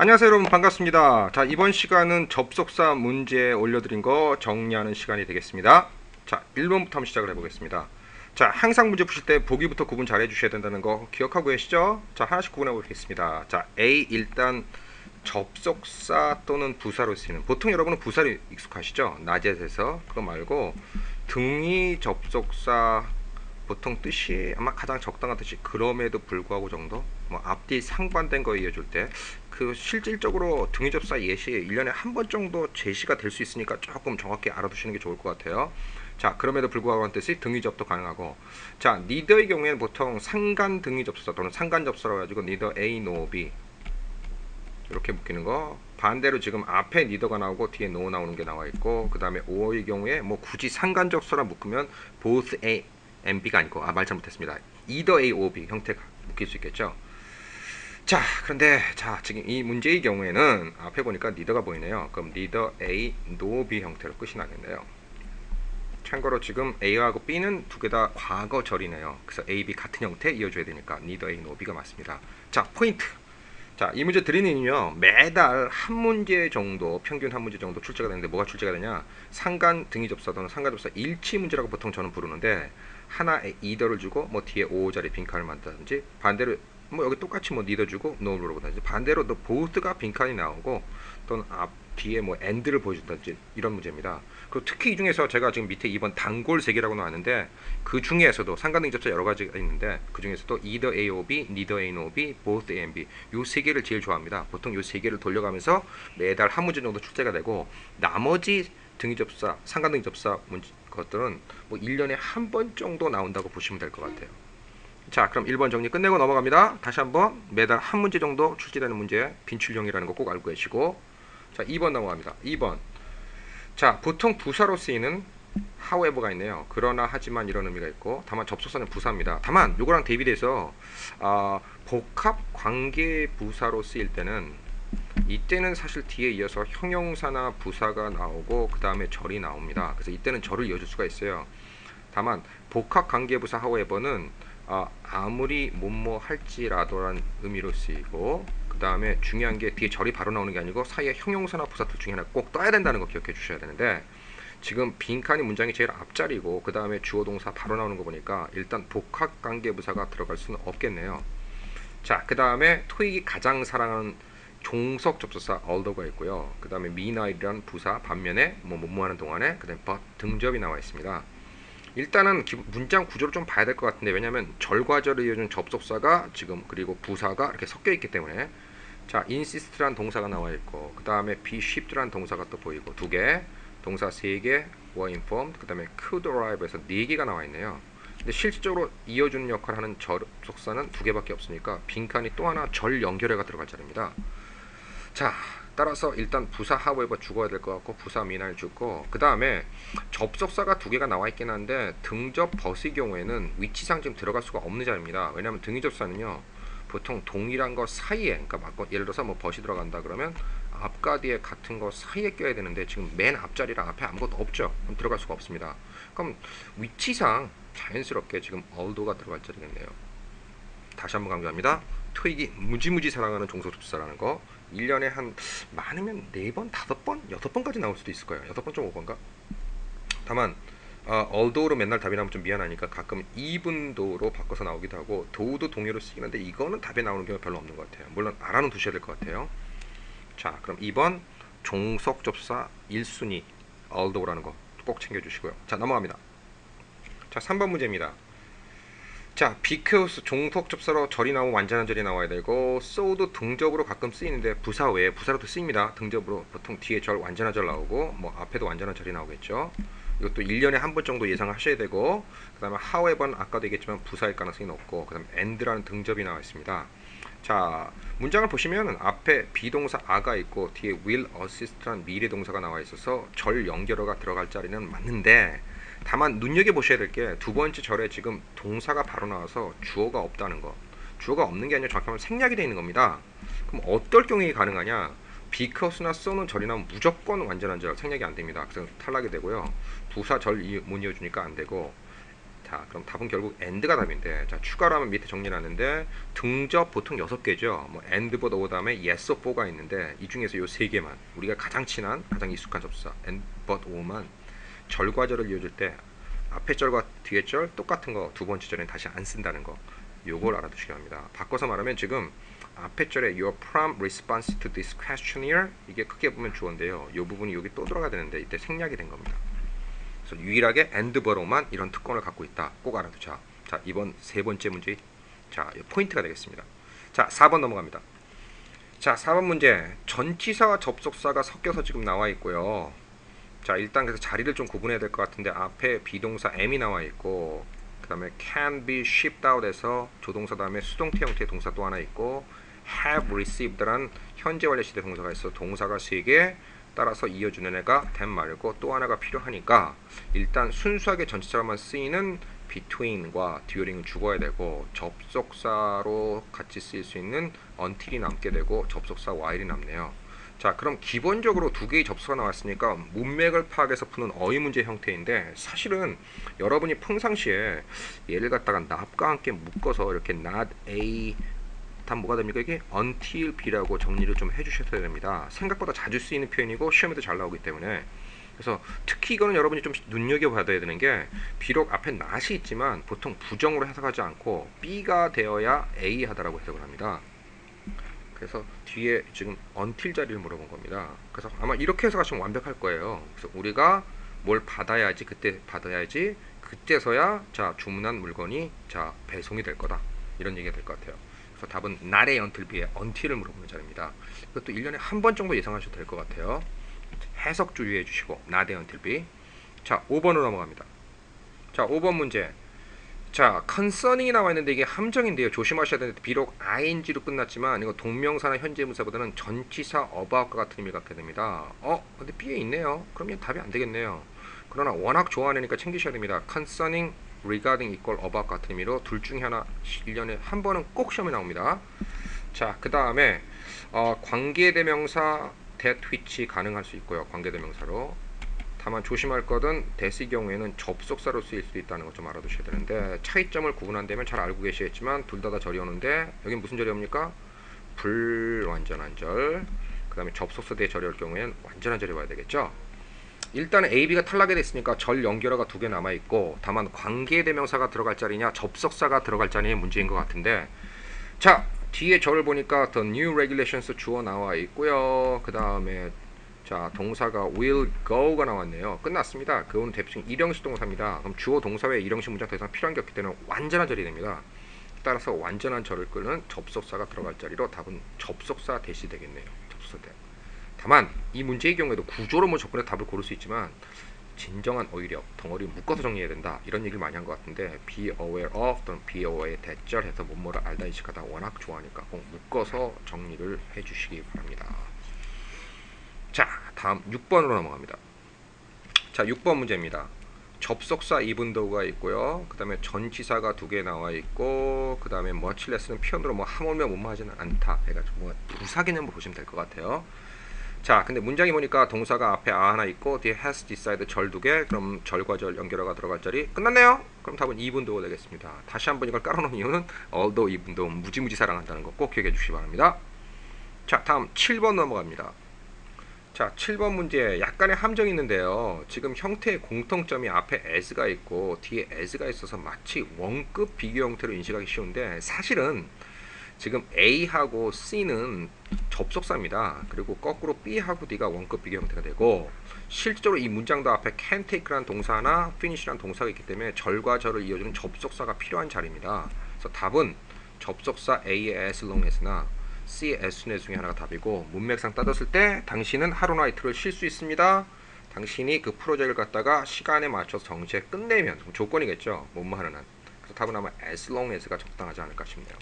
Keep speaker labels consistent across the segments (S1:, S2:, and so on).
S1: 안녕하세요 여러분. 반갑습니다. 자 이번 시간은 접속사 문제 올려드린 거 정리하는 시간이 되겠습니다. 자 1번부터 한번 시작을 해보겠습니다. 자 항상 문제 푸실 때 보기부터 구분 잘 해주셔야 된다는 거 기억하고 계시죠? 자 하나씩 구분해 보겠습니다. 자 A 일단 접속사 또는 부사로 쓰이는 보통 여러분은 부사로 익숙하시죠? 낮에서 그거 말고 등위 접속사 보통 뜻이 아마 가장 적당한 뜻이 그럼에도 불구하고 정도? 뭐 앞뒤 상반된 거 이어줄 때 그 실질적으로 등위접사 예시 1년에 한 번 정도 제시가 될 수 있으니까 조금 정확히 알아두시는 게 좋을 것 같아요. 자 그럼에도 불구하고 한 뜻이 등위접도 가능하고. 자 니더의 경우에는 보통 상간 등위접사 또는 상간접사라고 해가지고 니더 A, no B 이렇게 묶이는 거. 반대로 지금 앞에 니더가 나오고 뒤에 no 나오는 게 나와 있고 그 다음에 5의 경우에 뭐 굳이 상간접사라 묶으면 both A and B가 아니고 아 말 잘못했습니다. Either A or B 형태가 묶일 수 있겠죠? 자 그런데 자 지금 이 문제의 경우에는 앞에 보니까 니더가 보이네요. 그럼 니더 A, no B 형태로 끝이 나겠네요. 참고로 지금 A하고 B는 두 개 다 과거절이네요. 그래서 A, B 같은 형태 이어줘야 되니까 니더 A, no B가 맞습니다. 자 포인트 자, 이 문제 드리는 이유는요. 매달 한 문제 정도, 평균 한 문제 정도 출제가 되는데 뭐가 출제가 되냐? 상간 등위 접사 또는 상간 접사 일치 문제라고 보통 저는 부르는데 하나에 이더를 주고 뭐 뒤에 5자리 빈칸을 만든다든지 반대로 뭐 여기 똑같이 뭐 니더 주고 노를 보다든지 반대로 너 보스가 빈칸이 나오고 또는 앞 뒤에 뭐 엔드를 보여준다든지 이런 문제입니다. 그리고 특히 이 중에서 제가 지금 밑에 2번 단골 세 개라고 나왔는데 그 중에서도 상관등 접사 여러 가지가 있는데 그 중에서도 either A or B, neither A nor B, both A and B 요 세 개를 제일 좋아합니다. 보통 요 세 개를 돌려가면서 매달 한 문제 정도 출제가 되고 나머지 등위 접사, 상관등 접사 문제 것들은 뭐 1년에 한 번 정도 나온다고 보시면 될 것 같아요. 자, 그럼 1번 정리 끝내고 넘어갑니다. 다시 한번 매달 한 문제 정도 출제되는 문제 빈출형이라는 거 꼭 알고 계시고 자, 2번 넘어갑니다. 2번. 자, 보통 부사로 쓰이는 however가 있네요. 그러나 하지만 이런 의미가 있고 다만 접속사는 부사입니다. 다만 요거랑 대비돼서 아, 복합 관계 부사로 쓰일 때는 이때는 사실 뒤에 이어서 형용사나 부사가 나오고 그 다음에 절이 나옵니다. 그래서 이때는 절을 이어줄 수가 있어요. 다만 복합 관계 부사 however는 아, 아무리 뭐뭐 할지라도라는 의미로 쓰이고 그 다음에 중요한 게 뒤에 절이 바로 나오는 게 아니고 사이에 형용사나 부사 둘 중에 하나 꼭 떠야 된다는 거 기억해 주셔야 되는데 지금 빈칸이 문장이 제일 앞자리고 그 다음에 주어 동사 바로 나오는 거 보니까 일단 복합 관계 부사가 들어갈 수는 없겠네요. 자, 그 다음에 토익이 가장 사랑하는 종속 접속사 although가 있고요. 그 다음에 meanwhile이라는 부사 반면에 뭐 뭐뭐 하는 동안에 그 다음에 but 등접이 나와 있습니다. 일단은 기, 문장 구조를 좀 봐야 될 것 같은데 왜냐하면 절과절을 이어준 접속사가 지금 그리고 부사가 이렇게 섞여 있기 때문에 자 insist란 동사가 나와 있고 그 다음에 be shipped란 동사가 또 보이고 두 개 동사 세 개 were informed 그 다음에 could arrive에서 네 개가 나와 있네요. 근데 실질적으로 이어주는 역할을 하는 접속사는 두 개밖에 없으니까 빈칸이 또 하나 절 연결해가 들어갈 자리입니다. 자 따라서 일단 부사 하웨버 죽어야 될 것 같고 부사 미날 죽고 그 다음에 접속사가 두 개가 나와 있긴 한데 등접 버스의 경우에는 위치상 지금 들어갈 수가 없는 자리입니다. 왜냐하면 등위 접사는요 보통 동일한 거 사이에 그러니까 막 예를 들어서 뭐 버시 들어간다 그러면 앞과 뒤에 같은 거 사이에 껴야 되는데 지금 맨 앞자리랑 앞에 아무것도 없죠. 그럼 들어갈 수가 없습니다. 그럼 위치상 자연스럽게 지금 얼도가 들어갈 자리겠네요. 다시 한번 강조합니다. 토익이 무지무지 사랑하는 종소접사라는 거 1년에 한 많으면 4번, 5번, 6번까지 나올 수도 있을 거예요. 6번 좀 5번가? 다만 어, although로 맨날 답이 나오면 좀 미안하니까 가끔 even도로 바꿔서 나오기도 하고 do도 동의로 쓰긴 한데 이거는 답에 나오는 경우가 별로 없는 것 같아요. 물론 알아는 두셔야 될 것 같아요. 자, 그럼 2번 종속 접사 1순위 althogh라는 거 꼭 챙겨주시고요. 자, 넘어갑니다. 자, 3번 문제입니다. 자, because 종속 접사로 절이 나오면 완전한 절이 나와야 되고 so도 등접으로 가끔 쓰이는데 부사 외에 부사로도 쓰입니다. 등접으로 보통 뒤에 절 완전한 절 나오고 뭐 앞에도 완전한 절이 나오겠죠. 이것도 1년에 한 번 정도 예상하셔야 되고 그 다음에 however는 아까도 얘기했지만 부사일 가능성이 높고 그 다음에 and라는 등접이 나와 있습니다. 자, 문장을 보시면 앞에 비동사 아가 있고 뒤에 will assist라는 미래 동사가 나와 있어서 절 연결어가 들어갈 자리는 맞는데 다만 눈여겨 보셔야 될 게 두 번째 절에 지금 동사가 바로 나와서 주어가 없다는 거. 주어가 없는 게 아니라 정확히 말하면 생략이 되어 있는 겁니다. 그럼 어떨 경우에 가능하냐? because나 so는 절이 나오면 무조건 완전한 절 생략이 안 됩니다. 그래서 탈락이 되고요. 부사 절 못 이어주니까 안 되고 자, 그럼 답은 결국 and가 답인데, 자, 추가로 하면 밑에 정리하는데, 등접 보통 6개죠. 뭐, but, or 다음에 yes or for가 있는데, 이 중에서 요 3개만, 우리가 가장 친한, 가장 익숙한 접수사, and, but, or만 절과절을 이어줄 때, 앞에 절과 뒤에 절 똑같은 거 두 번째 절엔 다시 안 쓴다는 거, 요걸 알아두시기 바랍니다. 바꿔서 말하면 지금 앞에 절에 your prompt response to this questionnaire 이게 크게 보면 주어인데요. 이 부분이 여기 또 들어가야 되는데 이때 생략이 된 겁니다. 그래서 유일하게 and 버로만 이런 특권을 갖고 있다. 꼭 알아두자. 자, 이번 세 번째 문제. 자, 포인트가 되겠습니다. 자, 4번 넘어갑니다. 자, 4번 문제. 전치사와 접속사가 섞여서 지금 나와 있고요. 자, 일단 그래서 자리를 좀 구분해야 될 것 같은데 앞에 비동사 am이 나와 있고 그 다음에 can be shipped out에서 조동사 다음에 수동태 형태의 동사 또 하나 있고 have received란 현재 완료 시대 동사가 있어 동사가 세개 따라서 이어주는 애가 them 말고 또 하나가 필요하니까 일단 순수하게 전치사로만 쓰이는 between과 during은 죽어야 되고 접속사로 같이 쓰일 수 있는 until이 남게 되고 접속사 while이 남네요. 자 그럼 기본적으로 두 개의 접수가 나왔으니까 문맥을 파악해서 푸는 어휘 문제 형태인데 사실은 여러분이 평상시에 얘를 갖다가 not과 함께 묶어서 이렇게 not a 답 뭐가 됩니까? 이게 until b라고 정리를 좀 해주셔야 됩니다. 생각보다 자주 쓰이는 표현이고 시험에도 잘 나오기 때문에. 그래서 특히 이거는 여러분이 좀 눈여겨봐야 되는 게 비록 앞에 not이 있지만 보통 부정으로 해석하지 않고 b가 되어야 a 하다라고 해석을 합니다 그래서 뒤에 지금 until 자리를 물어본 겁니다. 그래서 아마 이렇게 해석하시면 완벽할 거예요. 그래서 우리가 뭘 받아야지 그때 받아야지 그때서야 자 주문한 물건이 자 배송이 될 거다 이런 얘기가 될 것 같아요. 그래서 답은 날의 until b에 until을 물어보는 자리입니다. 이것도 1년에 한 번 정도 예상하셔도 될 것 같아요. 해석 주의해 주시고 나대 until b 자 5번으로 넘어갑니다. 자 5번 문제 자, concerning이 나와 있는데 이게 함정인데요. 조심하셔야 되는데 비록 ing로 끝났지만 이거 동명사나 현재 문사보다는 전치사 about과 같은 의미를 갖게 됩니다. 어, 근데 B에 있네요. 그러면 답이 안 되겠네요. 그러나 워낙 좋아하니까 챙기셔야 됩니다. concerning, regarding equal about 같은 의미로 둘 중에 하나 1년에 한 번은 꼭 시험에 나옵니다. 자, 그 다음에 어, 관계대명사 that which 가능할 수 있고요. 관계대명사로 다만 조심할 것은 대시 경우에는 접속사로 쓰일 수도 있다는 것 좀 알아두셔야 되는데 차이점을 구분한다면 잘 알고 계시겠지만 둘 다 다 절이 오는데 여긴 무슨 절이 옵니까? 불완전한 절. 그 다음에 접속사 대 절이 올 경우에는 완전한 절이 와야 되겠죠. 일단 은 A, B가 탈락이 됐으니까 절 연결어가 두 개 남아 있고 다만 관계대명사가 들어갈 자리냐 접속사가 들어갈 자리의 문제인 것 같은데 자 뒤에 절을 보니까 the new regulations 주어 나와 있고요. 그 다음에 자 동사가 will go가 나왔네요. 끝났습니다. 그건 대표적인 일형식 동사입니다. 그럼 주어 동사 외에 일형식 문장 더 이상 필요한 게 없기 때문에 완전한 절이 됩니다. 따라서 완전한 절을 끄는 접속사가 들어갈 자리로 답은 접속사 대시 되겠네요. 접속사 대. 다만 이 문제의 경우에도 구조로 뭐 접근해 답을 고를 수 있지만 진정한 어휘력 덩어리 묶어서 정리해야 된다. 이런 얘기를 많이 한 것 같은데 be aware of 또는 be aware 대절해서 뭐뭐를 알다 인식하다 워낙 좋아하니까 꼭 묶어서 정리를 해주시기 바랍니다 자, 다음 6번으로 넘어갑니다. 자, 6번 문제입니다. 접속사 이분도가 있고요. 그 다음에 전치사가 두 개 나와 있고, 그 다음에 머칠레스는 표현으로 뭐 하물며 못마하지는 않다. 해가지고 뭐 부사 개념으로 보시면 될 것 같아요. 자, 근데 문장이 보니까 동사가 앞에 아 하나 있고 뒤에 has decide 절두 개. 그럼 절과 절 연결어가 들어갈 자리 끝났네요. 그럼 답은 이분도가 되겠습니다. 다시 한번 이걸 깔아놓은 이유는 although 이분도 무지무지 사랑한다는 거 꼭 기억해 주시기 바랍니다. 자, 다음 7번 넘어갑니다. 자, 7번 문제 약간의 함정이 있는데요. 지금 형태의 공통점이 앞에 as가 있고 뒤에 as가 있어서 마치 원급 비교 형태로 인식하기 쉬운데 사실은 지금 A하고 C는 접속사입니다. 그리고 거꾸로 B하고 D가 원급 비교 형태가 되고 실제로 이 문장도 앞에 can take라는 동사나 finish라는 동사가 있기 때문에 절과 절을 이어주는 접속사가 필요한 자리입니다. 그래서 답은 접속사 A의 as long as나 C의 S순의 중에 하나가 답이고 문맥상 따졌을 때 당신은 하루나 이틀을 쉴 수 있습니다. 당신이 그 프로젝트를 갖다가 시간에 맞춰서 정시에 끝내면 조건이겠죠. 뭐뭐 하는 한. 그래서 답은 아마 as long as가 적당하지 않을까 싶네요.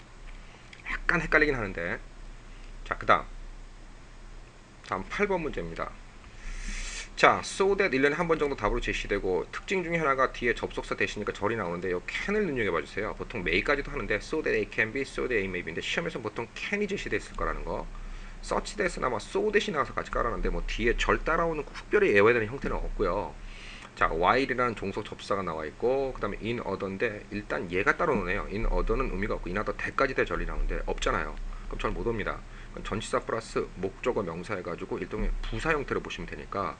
S1: 약간 헷갈리긴 하는데 자, 그 다음 다음 8번 문제입니다. 자, so that 1년에 한 번 정도 답으로 제시되고 특징 중에 하나가 뒤에 접속사 대시니까 절이 나오는데 요 can을 눈여겨봐 주세요. 보통 may까지도 하는데 so that A can be, so that A may be인데 시험에서 보통 can이 제시됐을 거라는 거. such that은 아마 so that이 나와서 같이 깔아놨는데 뭐 뒤에 절 따라오는 특별히 예외되는 형태는 없고요. 자, while이라는 종속 접사가 나와 있고 그 다음에 in order인데 일단 얘가 따로 노네요. in order는 의미가 없고 in order 대까지 대 절이 나오는데 없잖아요. 그럼 잘못 옵니다. 전치사 플러스 목적어 명사 해가지고 일종의 부사 형태로 보시면 되니까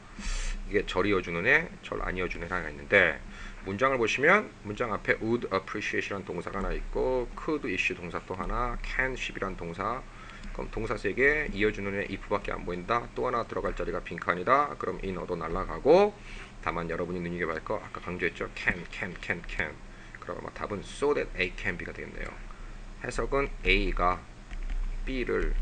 S1: 이게 절 이어주는 애, 절안 이어주는 애가 있는데 문장을 보시면 문장 앞에 would appreciate이라는 동사가 하나 있고 could issue 동사 또 하나 can ship이라는 동사 그럼 동사 세 개 이어주는 애 if밖에 안 보인다. 또 하나 들어갈 자리가 빈칸이다. 그럼 in order 날라가고 다만 여러분이 눈여겨볼 거 아까 강조했죠. can, can, can, can. 그럼 아마 답은 so that A can B가 되겠네요. 해석은 A가 B를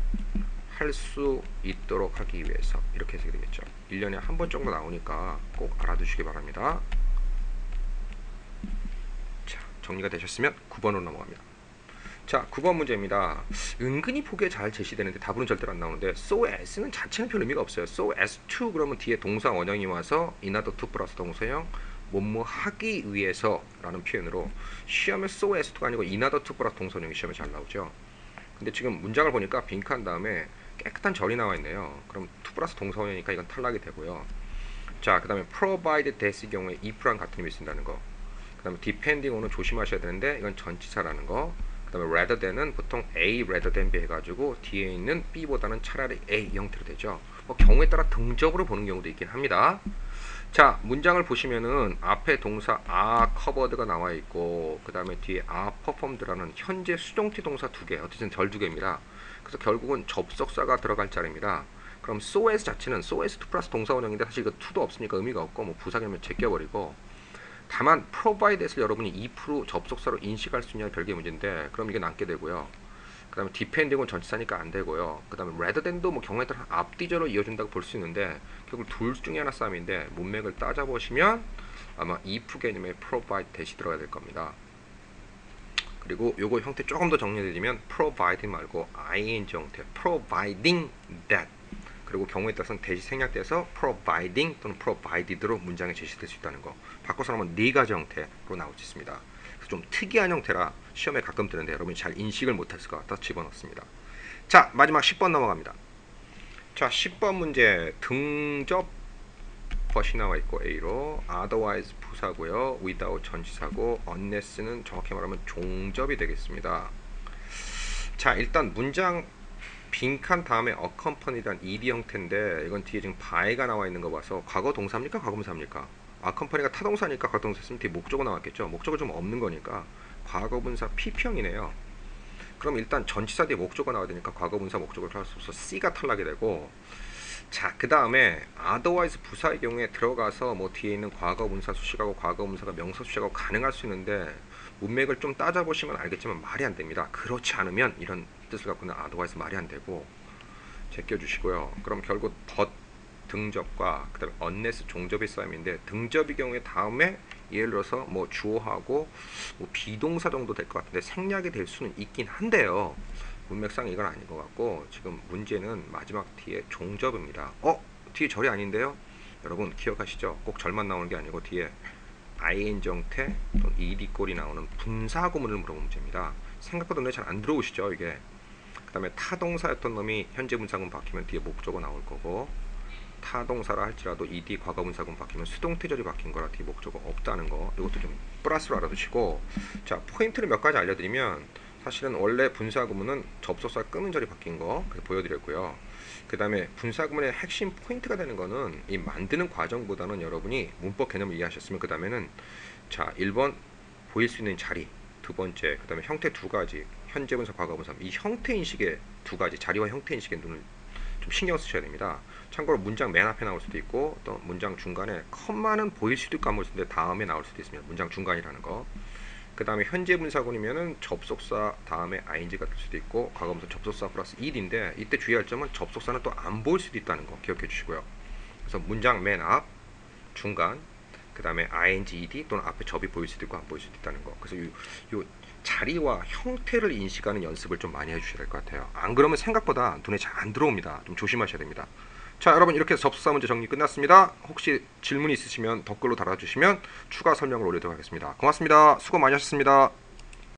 S1: 할 수 있도록 하기 위해서 이렇게 해석이 되겠죠. 1년에 한 번 정도 나오니까 꼭 알아두시기 바랍니다. 자, 정리가 되셨으면 9번으로 넘어갑니다. 자, 9번 문제입니다. 은근히 보기에 잘 제시되는데 답은 절대로 안 나오는데 so as는 자체는 별 의미가 없어요. so as to 그러면 뒤에 동사 원형이 와서 인하더 to 플러스 동사형 뭐뭐 하기 위해서 라는 표현으로 시험에 so as to가 아니고 인하더 to 플러스 동사형이 시험에 잘 나오죠. 근데 지금 문장을 보니까 빈칸 다음에 깨끗한 절이 나와 있네요. 그럼 to 플러스 동사원이니까 이건 탈락이 되고요. 자, 그 다음에 provide 됐을 경우에 if랑 같은 의미 쓴다는 거. 그 다음에 depending on은 조심하셔야 되는데 이건 전치사라는 거. 그 다음에 rather than은 보통 A rather than B 해가지고 뒤에 있는 B보다는 차라리 A 형태로 되죠. 뭐 경우에 따라 등적으로 보는 경우도 있긴 합니다. 자 문장을 보시면은 앞에 동사 are covered가 나와 있고 그 다음에 뒤에 are performed라는 현재 수동태 동사 두 개, 어쨌든 절 두 개입니다. 그래서 결국은 접속사가 들어갈 자리입니다. 그럼 so as 자체는 so as to 플러스 동사 원형인데 사실 이거 to도 없으니까 의미가 없고 뭐 부사결면 제껴버리고 다만 provide에서 여러분이 2% 접속사로 인식할 수 있냐는 별개의 문제인데 그럼 이게 남게 되고요. 그 다음에 depending은 전치사니까 안 되고요. 그 다음에 than도 뭐 경우에 따라 앞뒤절로 이어준다고 볼 수 있는데 결국 둘 중에 하나 싸움인데 문맥을 따져보시면 아마 if 개념의 provide 대시 들어가야 될 겁니다. 그리고 요거 형태 조금 더 정리해드리면 provide 말고 ing 형태 providing that 그리고 경우에 따라서는 대시 생략돼서 providing 또는 provided로 문장에 제시될 수 있다는 거 바꿔서 하면 네 가지 형태로 나올 수 있습니다 좀 특이한 형태라 시험에 가끔 뜨는데 여러분이 잘 인식을 못했을 것 같아 집어넣습니다. 자 마지막 10번 넘어갑니다. 자 10번 문제. 등접 벗이 나와 있고 A로 otherwise 부사고요. without 전치사고 unless는 정확히 말하면 종접이 되겠습니다. 자 일단 문장 빈칸 다음에 accompany란 ed 형태인데 이건 뒤에 지금 by가 나와 있는 거 봐서 과거 동사입니까? 과거분사입니까 accompany가 타동사니까 과거 동사 쓰면 뒤에 목적어 나왔겠죠 목적어 좀 없는 거니까 과거분사 pp형이네요 그럼 일단 전치사 뒤에 목적어 나와야 되니까 과거분사 목적어를 할수 없어 c가 탈락이 되고 자, 그 다음에 otherwise 부사의 경우에 들어가서 뭐 뒤에 있는 과거분사 수식하고 과거분사가 명사 수식하고 가능할 수 있는데 문맥을 좀 따져보시면 알겠지만 말이 안 됩니다. 그렇지 않으면 이런 뜻을 갖고 있는 otherwise 말이 안 되고 제껴주시고요. 그럼 결국 덧 등접과 그다음에 unless 종접의 싸움인데 등접의 경우에 다음에 예를 들어서 뭐 주어하고 뭐 비동사 정도 될 것 같은데 생략이 될 수는 있긴 한데요. 문맥상 이건 아닌 것 같고 지금 문제는 마지막 뒤에 종접입니다. 어? 뒤에 절이 아닌데요? 여러분 기억하시죠? 꼭 절만 나오는 게 아니고 뒤에 ing 정태 또는 ed 꼴이 나오는 분사 구문을 물어본 문제입니다. 생각보다 눈에 잘 안 들어오시죠 이게. 그 다음에 타동사였던 놈이 현재 분사군 바뀌면 뒤에 목적어 나올 거고 타동사라 할지라도 ed 과거분사군 바뀌면 수동태절이 바뀐 거라 뒤에 목적어 없다는 거 이것도 좀 플러스로 알아두시고 자 포인트를 몇 가지 알려드리면 사실은 원래 분사구문은 접속사 끄는 절이 바뀐 거 보여드렸고요. 그 다음에 분사구문의 핵심 포인트가 되는 거는 이 만드는 과정보다는 여러분이 문법 개념을 이해하셨으면 그 다음에는 자 1번 보일 수 있는 자리 두 번째 그 다음에 형태 두 가지 현재 분사 과거 분사 이 형태 인식의 두 가지 자리와 형태 인식의 눈을 좀 신경 쓰셔야 됩니다. 참고로 문장 맨 앞에 나올 수도 있고 또 문장 중간에 컴마는 보일 수도 있고 있는데 다음에 나올 수도 있습니다. 문장 중간이라는 거. 그 다음에 현재 분사군이면은 접속사 다음에 ing가 될 수도 있고 과거분사 접속사 플러스 1인데 이때 주의할 점은 접속사는 또 안 보일 수도 있다는 거 기억해 주시고요. 그래서 문장 맨 앞, 중간, 그 다음에 ing, ed 또는 앞에 접이 보일 수도 있고 안 보일 수도 있다는 거. 그래서 요, 요 자리와 형태를 인식하는 연습을 좀 많이 해주셔야 될 것 같아요. 안 그러면 생각보다 눈에 잘 안 들어옵니다. 좀 조심하셔야 됩니다. 자 여러분 이렇게 접속사 문제 정리 끝났습니다. 혹시 질문 있으시면 댓글로 달아주시면 추가 설명을 올리도록 하겠습니다. 고맙습니다. 수고 많이 하셨습니다.